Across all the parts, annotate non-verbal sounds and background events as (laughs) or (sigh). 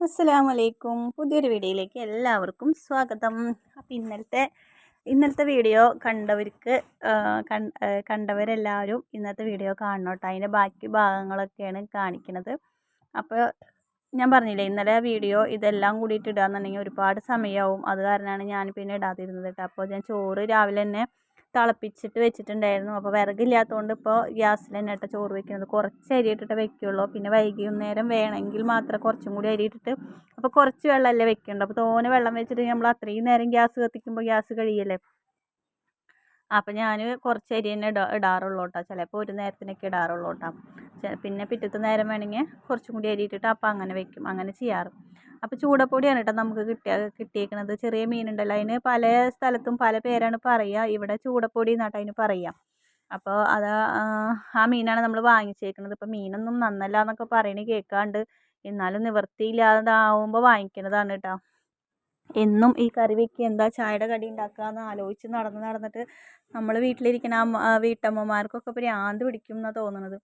അസ്സലാമലൈക്കും. പുതിയൊരു വീഡിയോയിലേക്ക് എല്ലാവർക്കും സ്വാഗതം. അപ്പം ഇന്നലത്തെ ഇന്നലത്തെ വീഡിയോ കണ്ടവർക്ക് കണ്ടവരെല്ലാവരും ഇന്നത്തെ വീഡിയോ കാണണം കേട്ടോ. അതിന്റെ ബാക്കി ഭാഗങ്ങളൊക്കെയാണ് കാണിക്കുന്നത് അപ്പോൾ ഞാൻ പറഞ്ഞില്ലേ ഇന്നലെ വീഡിയോ ഇതെല്ലാം കൂടിയിട്ട് ഇടാന്നുണ്ടെങ്കിൽ ഒരുപാട് സമയമാവും അത് കാരണമാണ് ഞാൻ പിന്നെ ഇടാതിരുന്നത് കേട്ടോ. അപ്പോൾ ഞാൻ ചോറ് രാവിലെ തന്നെ തിളപ്പിച്ചിട്ട് വെച്ചിട്ടുണ്ടായിരുന്നു. അപ്പോൾ വിറകില്ലാത്തതുകൊണ്ട് ഇപ്പോൾ ഗ്യാസിൽ തന്നെ ഇട്ട ചോറ് വെക്കുന്നത്. കുറച്ച് അരി ഇട്ടിട്ട് വെക്കുള്ളൂ. പിന്നെ വൈകുന്നേരം വേണമെങ്കിൽ മാത്രം കുറച്ചും കൂടി അരി ഇട്ടിട്ട് അപ്പോൾ കുറച്ച് വെള്ളമല്ലേ വെക്കുന്നുണ്ട് അപ്പോൾ തോനെ വെള്ളം വെച്ചിട്ട് നമ്മൾ അത്രയും നേരം ഗ്യാസ് കത്തിക്കുമ്പോൾ ഗ്യാസ് കഴിയല്ലേ? അപ്പം ഞാൻ കുറച്ച് അരി തന്നെ ഇടാ ഇടാറുള്ളൂ കേട്ടോ. ചിലപ്പോൾ ഒരു നേരത്തിനൊക്കെ ഇടാറുള്ളൂ കേട്ടോ. പിന്നെ പിറ്റത്തെ നേരം വേണമെങ്കിൽ കുറച്ചും കൂടി അരി ഇട്ടിട്ട് അപ്പം അങ്ങനെ വെക്കും. അങ്ങനെ ചെയ്യാറ്. അപ്പോൾ ചൂടപ്പൊടിയാണ് കേട്ടോ നമുക്ക് കിട്ടിയ കിട്ടിയേക്കണത്. ചെറിയ മീനുണ്ടല്ലോ. അതിന് പല സ്ഥലത്തും പല പേരാണ് പറയുക ഇവിടെ ചൂടപ്പൊടി എന്നാട്ടോ അതിന് പറയുക അപ്പോൾ അത് ആ മീനാണ് നമ്മൾ വാങ്ങിച്ചേക്കുന്നത് ഇപ്പോൾ മീനൊന്നും നന്നല്ല എന്നൊക്കെ പറയണ കേൾക്കാണ്ട് എന്നാലും നിവൃത്തിയില്ലാതാവുമ്പോൾ വാങ്ങിക്കുന്നതാണ് കേട്ടോ എന്നും ഈ കറി വെക്കുക എന്താ ചായയുടെ കടി ഉണ്ടാക്കുക എന്ന് ആലോചിച്ച് നടന്ന് നടന്നിട്ട് നമ്മൾ വീട്ടിലിരിക്കുന്ന വീട്ടമ്മമാർക്കൊക്കെ ഭ്രാന്ത് പിടിക്കും എന്നാണ് തോന്നുന്നത്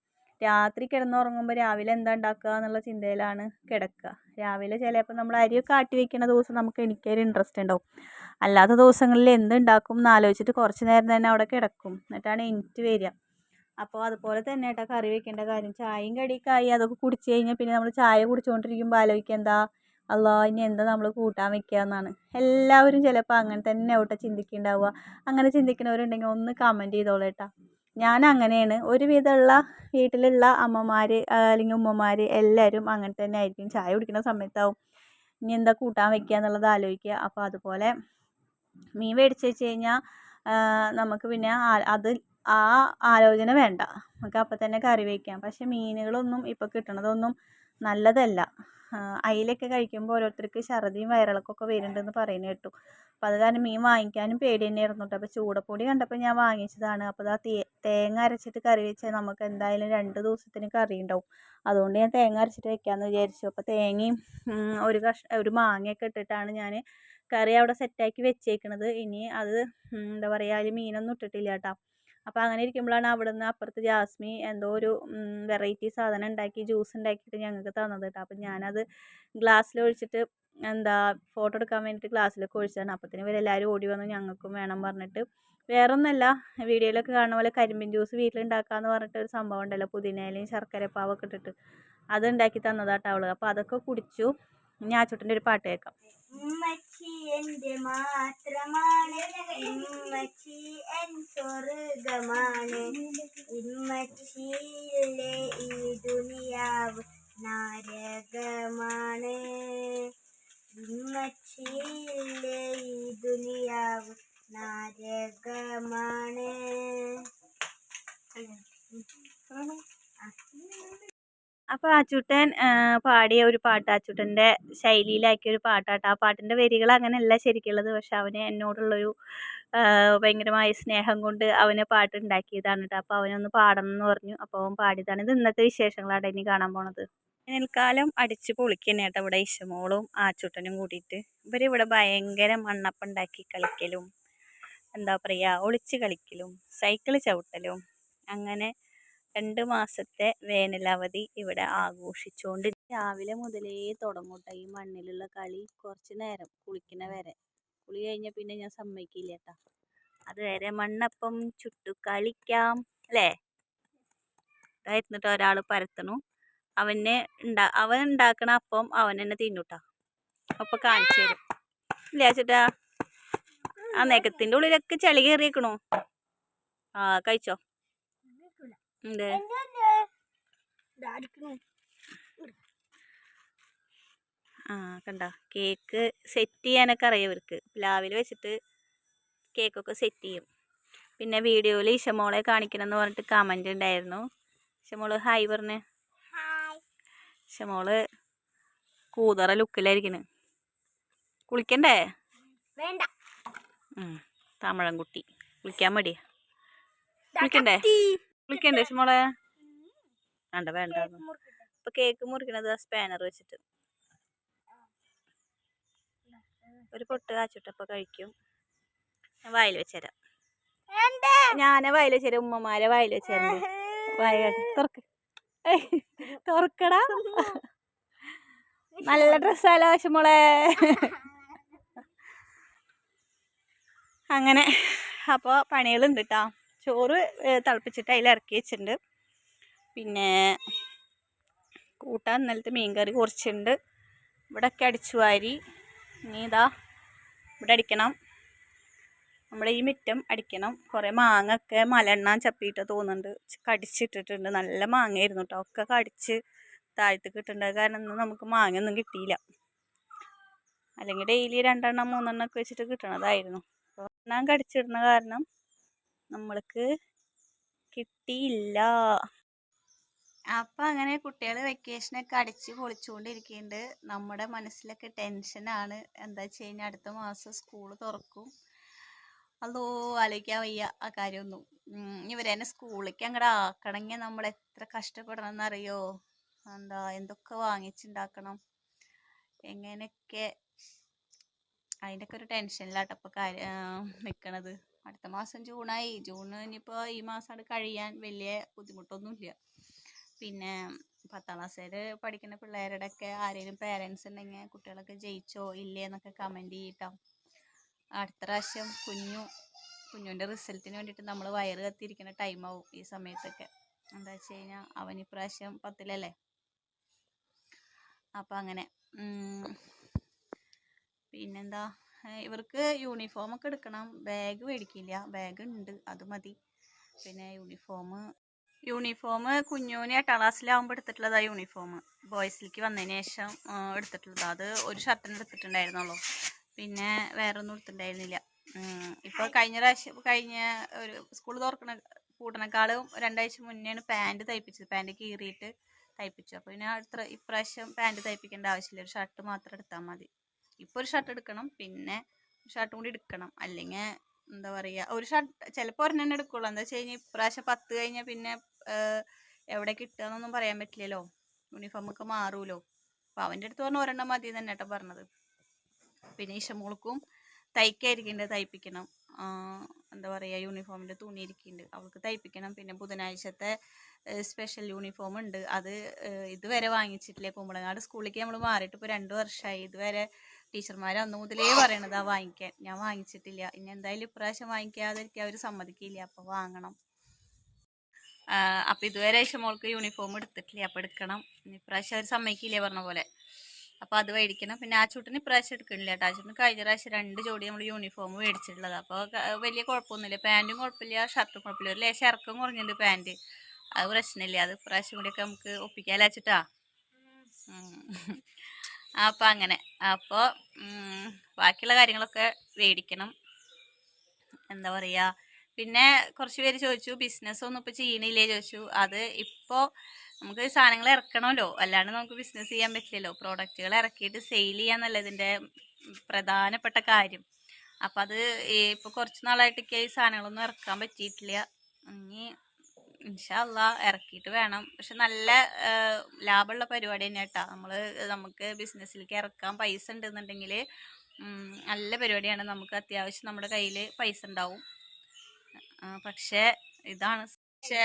രാത്രി കിടന്നുറങ്ങുമ്പോൾ രാവിലെ എന്താ ഉണ്ടാക്കുക എന്നുള്ള ചിന്തയിലാണ് കിടക്കുക. രാവിലെ ചിലപ്പോൾ നമ്മൾ അരിയൊക്കെ ആട്ടി വെക്കുന്ന ദിവസം നമുക്ക് എനിക്കൊരു ഇൻട്രസ്റ്റ് ഉണ്ടാവും. അല്ലാത്ത ദിവസങ്ങളിൽ എന്തുണ്ടാക്കും എന്ന് ആലോചിച്ചിട്ട് കുറച്ച് നേരം തന്നെ അവിടെ കിടക്കും. എന്നിട്ടാണ് എനിക്ക് വരിക. അപ്പോൾ അതുപോലെ തന്നെ കേട്ടോ കറി വെക്കേണ്ട കാര്യം. ചായയും കടിയൊക്കെ അതൊക്കെ കുടിച്ച് കഴിഞ്ഞാൽ പിന്നെ നമ്മൾ ചായ കുടിച്ചുകൊണ്ടിരിക്കുമ്പോൾ ആലോചിക്കുക എന്താ? അല്ലാ ഇനി എന്താ നമ്മൾ കൂട്ടാൻ വെക്കുക എന്നാണ്. എല്ലാവരും ചിലപ്പോൾ അങ്ങനെ തന്നെ ആവട്ടെ ചിന്തിക്കുന്നുണ്ടാവുക. അങ്ങനെ ചിന്തിക്കുന്നവരുണ്ടെങ്കിൽ ഒന്ന് കമന്റ് ചെയ്തോളൂ കേട്ടോ ഞാൻ അങ്ങനെയാണ് ഒരുവിധമുള്ള വീട്ടിലുള്ള അമ്മമാർ അല്ലെങ്കിൽ ഉമ്മമാർ എല്ലാവരും അങ്ങനെ തന്നെ ആയിരിക്കും. ചായ കുടിക്കുന്ന സമയത്താവും. ഇനി എന്താ കൂട്ടാൻ വെക്കുക എന്നുള്ളത് ആലോചിക്കുക. അപ്പോൾ അതുപോലെ മീൻ മേടിച്ച് വെച്ച് കഴിഞ്ഞാൽ നമുക്ക് പിന്നെ അത് ആ ആലോചന വേണ്ട. നമുക്ക് അപ്പം തന്നെ കറി വയ്ക്കാം പക്ഷേ മീനുകളൊന്നും ഇപ്പോൾ കിട്ടണതൊന്നും നല്ലതല്ല. അയിലൊക്കെ കഴിക്കുമ്പോൾ ഓരോരുത്തർക്ക് ഛർദിയും വയറിളക്കമൊക്കെ വരുന്നുണ്ടെന്ന് പറയുന്നത് കേട്ടു. അപ്പോൾ അത് കാരണം മീൻ വാങ്ങിക്കാനും പേടി തന്നെയായിരുന്നു കേട്ടോ. അപ്പോൾ ചൂടപ്പൊടി കണ്ടപ്പോൾ ഞാൻ വാങ്ങിച്ചതാണ്. അപ്പോൾ ആ തേങ്ങ അരച്ചിട്ട് കറി വെച്ചാൽ നമുക്ക് എന്തായാലും രണ്ട് ദിവസത്തിന് കറി ഉണ്ടാവും. അതുകൊണ്ട് ഞാൻ തേങ്ങ അരച്ചിട്ട് വെക്കാമെന്ന് വിചാരിച്ചു. അപ്പോൾ തേങ്ങയും ഒരു കഷ ഒരു മാങ്ങയൊക്കെ ഇട്ടിട്ടാണ് ഞാൻ കറി അവിടെ സെറ്റാക്കി വെച്ചേക്കണത്. ഇനി അത് എന്താ പറയുക അതിൽ മീനൊന്നും ഇട്ടിട്ടില്ല കേട്ടോ. അപ്പോൾ അങ്ങനെ ഇരിക്കുമ്പോഴാണ് അവിടുന്ന് അപ്പുറത്ത് ജാസ്മി എന്തോ ഒരു വെറൈറ്റി സാധനം ഉണ്ടാക്കി ജ്യൂസ് ഉണ്ടാക്കിയിട്ട് ഞങ്ങൾക്ക് തന്നത് കേട്ടോ അപ്പം ഞാനത് ഗ്ലാസ്സിൽ ഒഴിച്ചിട്ട് എന്താ ഫോട്ടോ എടുക്കാൻ വേണ്ടിയിട്ട് ഗ്ലാസ്സിലൊക്കെ ഒഴിച്ചതാണ്. അപ്പത്തിന് ഇവരെല്ലാവരും ഓടി വന്ന് ഞങ്ങൾക്കും വേണം പറഞ്ഞിട്ട്. വേറൊന്നല്ല വീഡിയോയിലൊക്കെ കാണുന്ന പോലെ കരിമ്പിൻ ജ്യൂസ് വീട്ടിലുണ്ടാക്കാമെന്ന് പറഞ്ഞിട്ട് ഒരു സംഭവം ഉണ്ടല്ലോ പുതിനയിലയും ശർക്കരപ്പാവൊക്കെ ഇട്ടിട്ട്. അത് ഉണ്ടാക്കി തന്നതാട്ടോ അവൾ അപ്പോൾ അതൊക്കെ കുടിച്ചു. ഞാൻ ആച്ചുട്ടന്റെ ഒരു പാട്ട് കേൾക്കാം. ഉമ്മച്ചി എന്റെ മാത്രമാണ്. ഉമ്മച്ചി എൻ സ്വർഗമാണ്. ഉമ്മച്ചിയിലെ ഈ ദുനിയാവ് നാരകമാണ്. ഉമ്മച്ചിയിലെ ഈ ദുനിയാവ് നരകമാണ്. അപ്പോൾ അച്ചൂട്ടൻ പാടിയ ഒരു പാട്ട് അച്ചൂട്ടന്റെ ശൈലിയിലാക്കിയ ഒരു പാട്ടാട്ടോ. ആ പാട്ടിന്റെ വരികൾ അങ്ങനെയല്ല ശരിക്കുള്ളത്. പക്ഷെ അവന് എന്നോടുള്ളൊരു ഭയങ്കരമായ സ്നേഹം കൊണ്ട് അവനെ പാട്ട് ഉണ്ടാക്കിയതാണ് കേട്ടോ അപ്പോൾ അവനൊന്ന് പാടണം എന്ന് പറഞ്ഞു. അപ്പോൾ അവൻ പാടിയതാണ്. ഇത് ഇന്നത്തെ വിശേഷങ്ങളാണ് ഇനി കാണാൻ പോണത്. വേനൽക്കാലം അടിച്ച് പൊളിക്കുന്ന കേട്ടോ ഇവിടെ ഇശമോളും ആച്ചൂട്ടനും കൂടിയിട്ട്. ഇവരിവിടെ ഭയങ്കര മണ്ണപ്പം ഉണ്ടാക്കി കളിക്കലും എന്താ പറയുക ഒളിച്ച് കളിക്കലും സൈക്കിൾ ചവിട്ടലും അങ്ങനെ രണ്ട് മാസത്തെ വേനലവധി ഇവിടെ ആഘോഷിച്ചുകൊണ്ട് രാവിലെ മുതലേ തുടങ്ങൂട്ട ഈ മണ്ണിലുള്ള കളി കുറച്ച് നേരം കുളിക്കണ വരെ. കുളി കഴിഞ്ഞ പിന്നെ ഞാൻ സമ്മതിക്കില്ല കേട്ടാ അതുവരെ മണ്ണപ്പം ചുട്ടു കളിക്കാം അല്ലേ? ഇതായിരുന്നിട്ട് ഒരാൾ പരത്തണു. അവനെ ഉണ്ടാ അവൻ ഉണ്ടാക്കണ അപ്പം അവൻ തന്നെ തിന്നുട്ടാ. അപ്പൊ കാണിച്ചു തരും. ഇല്ലേ ചേട്ടാ? ആ നെഗത്തിന്റെ ഉള്ളിലൊക്കെ ചെളി കയറിയേക്കണോ ആ കഴിച്ചോ? എന്തേ ആ കണ്ട? കേക്ക് സെറ്റ് ചെയ്യാനൊക്കെ അറിയാം ഇവർക്ക്. പ്ലാവിൽ വെച്ചിട്ട് കേക്കൊക്കെ സെറ്റ് ചെയ്യും പിന്നെ വീഡിയോയിൽ ഇഷമോളെ കാണിക്കണം എന്ന് പറഞ്ഞിട്ട് കമന്റ് ഉണ്ടായിരുന്നു. ഇഷമോൾ ഹായ് പറഞ്ഞ്. ഇഷമോൾ കൂതറ ലുക്കിലായിരിക്കണ് കുളിക്കണ്ടേ? വേണ്ട. തമിഴൻകുട്ടി. കുളിക്കാൻ മടിയാ. കുളിക്കണ്ടേ? കുളിക്കണ്ടേ മോളെ വേണ്ട വേണ്ട ഇപ്പൊ കേക്ക് മുറിക്കണത് ആ സ്പാനർ വെച്ചിട്ട്. ഒരു പൊട്ട് കാച്ചിട്ടപ്പൊ കഴിക്കും. ഞാൻ വായിൽ വെച്ചുതരാം ഞാനെ വായിൽ വെച്ചുതരാം ഉമ്മമാരെ വായിൽ വെച്ചുതരാം വായ തുറക്ക്. തുറക്കടാ. നല്ല ഡ്രസ്സാലോ ആവശ്യമോളെ (laughs) അങ്ങനെ. അപ്പോൾ പണികളുണ്ട് കേട്ടോ ചോറ് തിളപ്പിച്ചിട്ട് അതിൽ ഇറക്കി വെച്ചിട്ടുണ്ട്. പിന്നെ കൂട്ടാൻ ഇന്നലത്തെ മീൻകറി കുറച്ചുണ്ട് ഇവിടെയൊക്കെ അടിച്ചു വാരി. ഇനി ഇതാ ഇവിടെ അടിക്കണം. നമ്മുടെ ഈ മുറ്റം അടിക്കണം. കുറേ മാങ്ങ ഒക്കെ മലെണ്ണാൻ ചപ്പിയിട്ട് തോന്നുന്നുണ്ട്. കടിച്ചിട്ടിട്ടുണ്ട്. നല്ല മാങ്ങയായിരുന്നു കേട്ടോ ഒക്കെ കടിച്ച് താഴത്ത് കിട്ടുന്നത് കാരണം ഇന്ന് നമുക്ക് മാങ്ങയൊന്നും കിട്ടിയില്ല. അല്ലെങ്കിൽ ഡെയിലി രണ്ടെണ്ണം മൂന്നെണ്ണം ഒക്കെ വെച്ചിട്ട് കിട്ടണതായിരുന്നു. അപ്പോൾ എണ്ണം കടിച്ചിടുന്ന കാരണം നമ്മൾക്ക് കിട്ടിയില്ല. അപ്പം അങ്ങനെ കുട്ടികൾ വെക്കേഷനൊക്കെ അടിച്ച് പൊളിച്ചുകൊണ്ടിരിക്കുന്നുണ്ട് നമ്മുടെ മനസ്സിലൊക്കെ ടെൻഷനാണ് എന്താ വെച്ച് അടുത്ത മാസം സ്കൂൾ തുറക്കും. അതോ ആലോചിക്കാൻ വയ്യ ആ കാര്യമൊന്നും. ഉം, ഇവരെ തന്നെ സ്കൂളിലേക്ക് അങ്ങോട്ട് ആക്കണമെങ്കിൽ നമ്മൾ എത്ര കഷ്ടപ്പെടണം എന്നറിയോ എന്താ എന്തൊക്കെ വാങ്ങിച്ചുണ്ടാക്കണം? എങ്ങനെയൊക്കെ? അതിന്റെയൊക്കെ ഒരു ടെൻഷനിലാട്ടോ ഇപ്പോൾ കാര്യം നിൽക്കണത് അടുത്ത മാസം ജൂണായി. ജൂൺ ഇനിയിപ്പോൾ ഈ മാസം അത് കഴിയാൻ വലിയ ബുദ്ധിമുട്ടൊന്നുമില്ല. പിന്നെ പത്താം ക്ലാസ്സിൽ പഠിക്കുന്ന പിള്ളേരുടെ ഒക്കെ ആരെങ്കിലും പേരൻസ് ഉണ്ടെങ്കിൽ കുട്ടികളൊക്കെ ജയിച്ചോ ഇല്ലേ എന്നൊക്കെ കമന്റ് ചെയ്യട്ടോ. അടുത്ത പ്രാവശ്യം കുഞ്ഞു കുഞ്ഞുവിന്റെ റിസൾട്ടിന് വേണ്ടിയിട്ട് നമ്മൾ വയറ് കത്തിയിരിക്കുന്ന ടൈമാവും ഈ സമയത്തൊക്കെ. എന്താ വെച്ച് കഴിഞ്ഞാൽ അവൻ ഇപ്രാവശ്യം പത്തിലല്ലേ? അപ്പം അങ്ങനെ. പിന്നെന്താ? ഇവർക്ക് യൂണിഫോം ഒക്കെ എടുക്കണം. ബാഗ് മേടിക്കില്ല. ബാഗ് ഉണ്ട്. അത് മതി. പിന്നെ യൂണിഫോം യൂണിഫോം കുഞ്ഞൂന് എട്ടാം ക്ലാസ്സിലാവുമ്പോൾ എടുത്തിട്ടുള്ളതാ യൂണിഫോം ബോയ്സിലേക്ക് വന്നതിന് ശേഷം എടുത്തിട്ടുള്ളതാ. അത് ഒരു ഷർട്ടിന് എടുത്തിട്ടുണ്ടായിരുന്നുള്ളൂ. പിന്നെ വേറെ ഒന്നും എടുത്തിട്ടുണ്ടായിരുന്നില്ല ഇപ്പോൾ കഴിഞ്ഞ പ്രാവശ്യം കഴിഞ്ഞ ഒരു സ്കൂൾ തുറക്കണ കൂടണേക്കാളും രണ്ടാഴ്ച മുന്നെയാണ് പാന്റ് തയ്പ്പിച്ചത്. പാന്റ് കീറിയിട്ട് തയ്പ്പിച്ചു. അപ്പോൾ പിന്നെ അടുത്ത ഇപ്രാവശ്യം പാന്റ് തയ്പ്പിക്കേണ്ട ആവശ്യമില്ല. ഒരു ഷർട്ട് മാത്രം എടുത്താൽ മതി. ഇപ്പോൾ ഒരു ഷർട്ട് എടുക്കണം പിന്നെ ഷർട്ടും കൂടി എടുക്കണം. അല്ലെങ്കിൽ എന്താ പറയുക ഒരു ഷർട്ട് ചിലപ്പോൾ ഒരെണ്ണം എടുക്കുള്ളൂ. എന്താ വെച്ച് കഴിഞ്ഞാൽ ഇപ്രാവശ്യം പത്ത് കഴിഞ്ഞാൽ പിന്നെ എവിടെ കിട്ടുകയെന്നൊന്നും പറയാൻ പറ്റില്ലല്ലോ. യൂണിഫോം ഒക്കെ മാറുമല്ലോ അപ്പം അവന്റെ അടുത്ത് പറഞ്ഞ ഒരെണ്ണം മതി തന്നെ കേട്ടോ പറഞ്ഞത്. പിന്നെ ഇഷമോൾക്കും തയ്ക്കായിരിക്കുന്നുണ്ട് തയ്പ്പിക്കണം. എന്താ പറയുക യൂണിഫോമിന്റെ തുണി ഇരിക്കുന്നുണ്ട് അവൾക്ക് തയ്പ്പിക്കണം. പിന്നെ ബുധനാഴ്ചത്തെ സ്പെഷ്യൽ യൂണിഫോം ഉണ്ട്. അത് ഇതുവരെ വാങ്ങിച്ചിട്ടില്ലേ. കുമ്പളങ്ങാട് സ്കൂളിലേക്ക് നമ്മൾ മാറിയിട്ട് ഇപ്പോൾ രണ്ട് വർഷമായി ഇതുവരെ ടീച്ചർമാർ അന്ന് മുതലേ പറയണതാ വാങ്ങിക്കാൻ. ഞാൻ വാങ്ങിച്ചിട്ടില്ല. ഇനി എന്തായാലും ഇപ്രാവശ്യം വാങ്ങിക്കാതിരിക്കാൻ അവർ സമ്മതിക്കില്ല. അപ്പോൾ വാങ്ങണം. അപ്പം ഇതുവരെ മോൾക്ക് യൂണിഫോം എടുത്തിട്ടില്ല. അപ്പൊ എടുക്കണം. ഇപ്രാവശ്യം അവർ സമ്മതിക്കില്ലേ പറഞ്ഞ പോലെ. അപ്പോൾ അത് മേടിക്കണം. പിന്നെ ആ ചൂട്ടിന് ഇപ്രാവശ്യം എടുക്കണില്ല കേട്ടോ. ആ ചൂട്ടിന് കഴിഞ്ഞ പ്രാവശ്യം രണ്ട് ജോഡി നമ്മൾ യൂണിഫോം മേടിച്ചിട്ടുള്ളത്. അപ്പോൾ വലിയ കുഴപ്പമൊന്നുമില്ല. പാന്റും കുഴപ്പമില്ല ഷർട്ടും കുഴപ്പമില്ല. ഒരു ലേശം ഇറക്കം കുറഞ്ഞിട്ടുണ്ട് പാന്റ് അത് പ്രശ്നമില്ല. അത് ഇപ്രാവശ്യം കൂടിയൊക്കെ നമുക്ക് ഒപ്പിക്കാലോ അപ്പം അങ്ങനെ. അപ്പോൾ ബാക്കിയുള്ള കാര്യങ്ങളൊക്കെ മേടിക്കണം എന്താ പറയുക പിന്നെ കുറച്ച് പേര് ചോദിച്ചു ബിസിനസ് ഒന്നും ഇപ്പോൾ ചെയ്യണില്ലേ? ചോദിച്ചു. അത് ഇപ്പോൾ നമുക്ക് സാധനങ്ങൾ ഇറക്കണമല്ലോ. അല്ലാണ്ട് നമുക്ക് ബിസിനസ് ചെയ്യാൻ പറ്റില്ലല്ലോ. പ്രോഡക്റ്റുകൾ ഇറക്കിയിട്ട് സെയിൽ ചെയ്യാന്നല്ല ഇതിന്റെ പ്രധാനപ്പെട്ട കാര്യം. അപ്പം അത് ഇപ്പോൾ കുറച്ച് നാളായിട്ടൊക്കെ ഈ സാധനങ്ങളൊന്നും ഇറക്കാൻ പറ്റിയിട്ടില്ല. ഇനി ഇൻഷല്ല ഇറക്കിയിട്ട് വേണം. പക്ഷെ നല്ല ലാഭമുള്ള പരിപാടി തന്നെ കേട്ടോ നമ്മൾ നമുക്ക് ബിസിനസ്സിലേക്ക് ഇറക്കാൻ പൈസ ഉണ്ടെന്നുണ്ടെങ്കിൽ നല്ല പരിപാടിയാണ്. നമുക്ക് അത്യാവശ്യം നമ്മുടെ കയ്യിൽ പൈസ ഉണ്ടാവും പക്ഷേ ഇതാണ് പക്ഷേ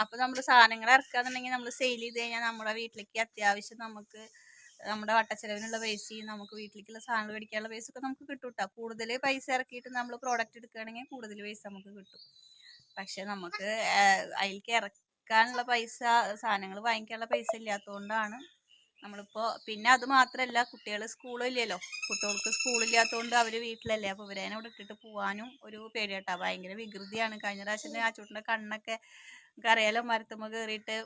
അപ്പോൾ നമ്മൾ സാധനങ്ങൾ ഇറക്കാന്നുണ്ടെങ്കിൽ നമ്മൾ സെയിൽ ചെയ്ത് കഴിഞ്ഞാൽ നമ്മുടെ വീട്ടിലേക്ക് അത്യാവശ്യം നമുക്ക് നമ്മുടെ വട്ടച്ചെലവിനുള്ള പൈസയും നമുക്ക് വീട്ടിലേക്കുള്ള സാധനങ്ങൾ മേടിക്കാനുള്ള പൈസ ഒക്കെ നമുക്ക് കിട്ടും കേട്ടോ കൂടുതൽ പൈസ ഇറക്കിയിട്ട് നമ്മൾ പ്രോഡക്റ്റ് എടുക്കുകയാണെങ്കിൽ കൂടുതൽ പൈസ നമുക്ക് കിട്ടും. പക്ഷെ നമുക്ക് അതിലേക്ക് ഇറക്കാനുള്ള പൈസ സാധനങ്ങൾ വാങ്ങിക്കാനുള്ള പൈസ ഇല്ലാത്തതുകൊണ്ടാണ് നമ്മളിപ്പോൾ പിന്നെ അത് മാത്രമല്ല കുട്ടികൾ സ്കൂളില്ലല്ലോ കുട്ടികൾക്ക് സ്കൂളില്ലാത്തതുകൊണ്ട് അവർ വീട്ടിലല്ലേ. അപ്പോൾ ഇവരേനെ ഇവിടെ ഇട്ടിട്ട് പോകാനും ഒരു പേടിയാട്ടാ. ഭയങ്കര വികൃതിയാണ്. കഴിഞ്ഞ പ്രാവശ്യം ആ ചൂട്ടിന്റെ കണ്ണൊക്കെ അറിയാലോ മരത്തുമ്മ കയറിയിട്ട്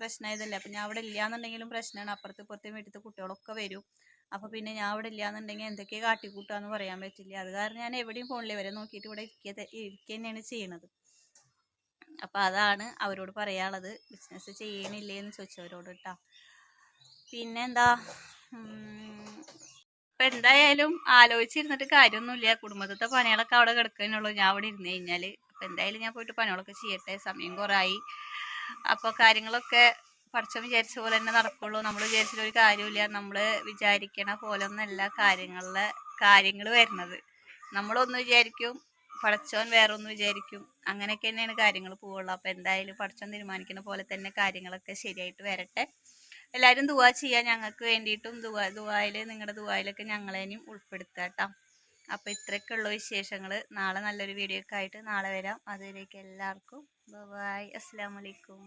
പ്രശ്നമായതല്ലേ അപ്പം ഞാൻ അവിടെ ഇല്ലാന്നുണ്ടെങ്കിലും പ്രശ്നമാണ് അപ്പുറത്ത് ഇപ്പുറത്തെ വീട്ടിലത്തെ കുട്ടികളൊക്കെ വരും. അപ്പോൾ പിന്നെ ഞാൻ അവിടെ ഇല്ലാന്നുണ്ടെങ്കിൽ എന്തൊക്കെ കാട്ടിക്കൂട്ടാന്ന് പറയാൻ പറ്റില്ല. അത് കാരണം ഞാൻ എവിടെയും ഫോണിൽ വരെ നോക്കിയിട്ട് ഇവിടെ ഇരിക്കുക ഇരിക്കുക തന്നെയാണ് ചെയ്യണത്. അപ്പോൾ അതാണ് അവരോട് പറയാനുള്ളത്. ബിസിനസ് ചെയ്യണില്ലേ എന്ന് ചോദിച്ചവരോട് കേട്ടോ പിന്നെന്താ? ഇപ്പം എന്തായാലും ആലോചിച്ചിരുന്നിട്ട് കാര്യമൊന്നുമില്ല. കുടുംബത്തിലത്തെ പണികളൊക്കെ അവിടെ കിടക്കാനുള്ളൂ ഞാൻ അവിടെ ഇരുന്ന് കഴിഞ്ഞാൽ അപ്പം എന്തായാലും ഞാൻ പോയിട്ട് പണികളൊക്കെ ചെയ്യട്ടെ. സമയം കുറേയായി അപ്പോൾ കാര്യങ്ങളൊക്കെ പഠിച്ചം വിചാരിച്ച പോലെ തന്നെ നടക്കുള്ളൂ. നമ്മൾ വിചാരിച്ചിട്ട് ഒരു കാര്യമില്ല നമ്മൾ വിചാരിക്കണ പോലെ ഒന്നല്ല കാര്യങ്ങളിലെ കാര്യങ്ങൾ വരുന്നത്. നമ്മളൊന്ന് വിചാരിക്കും പഠിച്ചോൻ വേറൊന്നും വിചാരിക്കും. അങ്ങനെയൊക്കെ തന്നെയാണ് കാര്യങ്ങൾ പോവുള്ളൂ. അപ്പോൾ എന്തായാലും പടച്ചോൻ തീരുമാനിക്കുന്ന പോലെ തന്നെ കാര്യങ്ങളൊക്കെ ശരിയായിട്ട് വരട്ടെ. എല്ലാവരും ദുവാ ചെയ്യുക ഞങ്ങൾക്ക് വേണ്ടിയിട്ടും ദുവാ ദുവായിൽ നിങ്ങളുടെ ദുവായിലൊക്കെ ഞങ്ങളേനും ഉൾപ്പെടുത്തുക കേട്ടോ. അപ്പോൾ ഇത്രയൊക്കെ ഉള്ള വിശേഷങ്ങൾ. നാളെ നല്ലൊരു വീഡിയോ ഒക്കെ ആയിട്ട് നാളെ വരാം. അതുവരേക്കും എല്ലാവർക്കും. ബൈ അസ്സാം വലൈക്കും